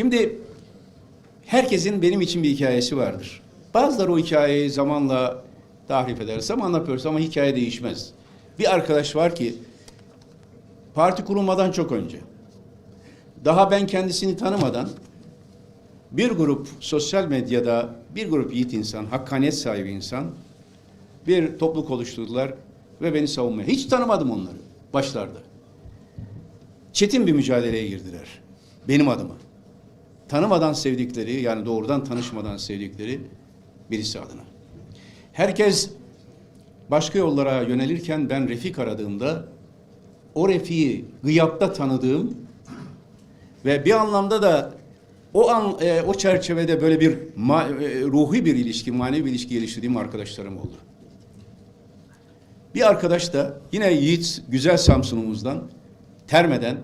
Şimdi herkesin benim için bir hikayesi vardır. Bazıları o hikayeyi zamanla tahrif eder, zamanla yapıyoruz ama hikaye değişmez. Bir arkadaş var ki parti kurulmadan çok önce daha ben kendisini tanımadan bir grup sosyal medyada bir grup yiğit insan, hakkaniyet sahibi insan bir topluluk oluşturdular ve beni savunmaya. Hiç tanımadım onları başlarda. Çetin bir mücadeleye girdiler. Benim adıma. Tanımadan sevdikleri yani doğrudan tanışmadan sevdikleri birisi adına. Herkes başka yollara yönelirken ben refik aradığımda o refiği gıyapta tanıdığım ve bir anlamda da o an e, o çerçevede böyle bir ma- e, ruhi bir ilişki, manevi bir ilişki geliştirdiğim arkadaşlarım oldu. Bir arkadaş da yine Yiğit Güzel Samsun'umuzdan Terme'den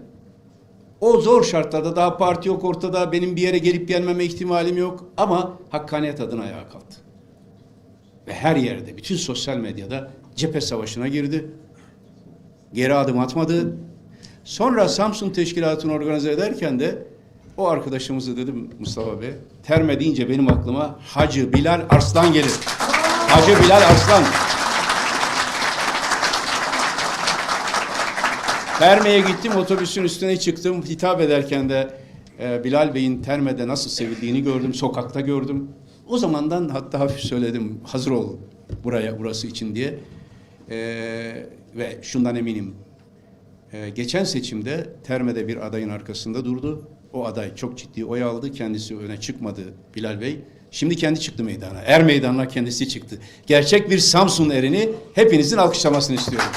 o zor şartlarda daha parti yok ortada benim bir yere gelip gelmeme ihtimalim yok ama hakkaniyet adına ayağa kalktı. Ve her yerde bütün sosyal medyada cephe savaşına girdi. Geri adım atmadı. Sonra Samsun Teşkilatı'nı organize ederken de o arkadaşımızı dedim Mustafa Bey. Terme deyince benim aklıma Hacı Bilal Arslan gelir. Hacı Bilal Arslan. Terme'ye gittim, otobüsün üstüne çıktım. Hitap ederken de e, Bilal Bey'in Terme'de nasıl sevildiğini gördüm, sokakta gördüm. O zamandan hatta hafif söyledim, hazır ol buraya, burası için diye. E, ve şundan eminim, e, geçen seçimde Terme'de bir adayın arkasında durdu. O aday çok ciddi oy aldı, kendisi öne çıkmadı Bilal Bey. Şimdi kendi çıktı meydana, er meydanına kendisi çıktı. Gerçek bir Samsun erini hepinizin alkışlamasını istiyorum.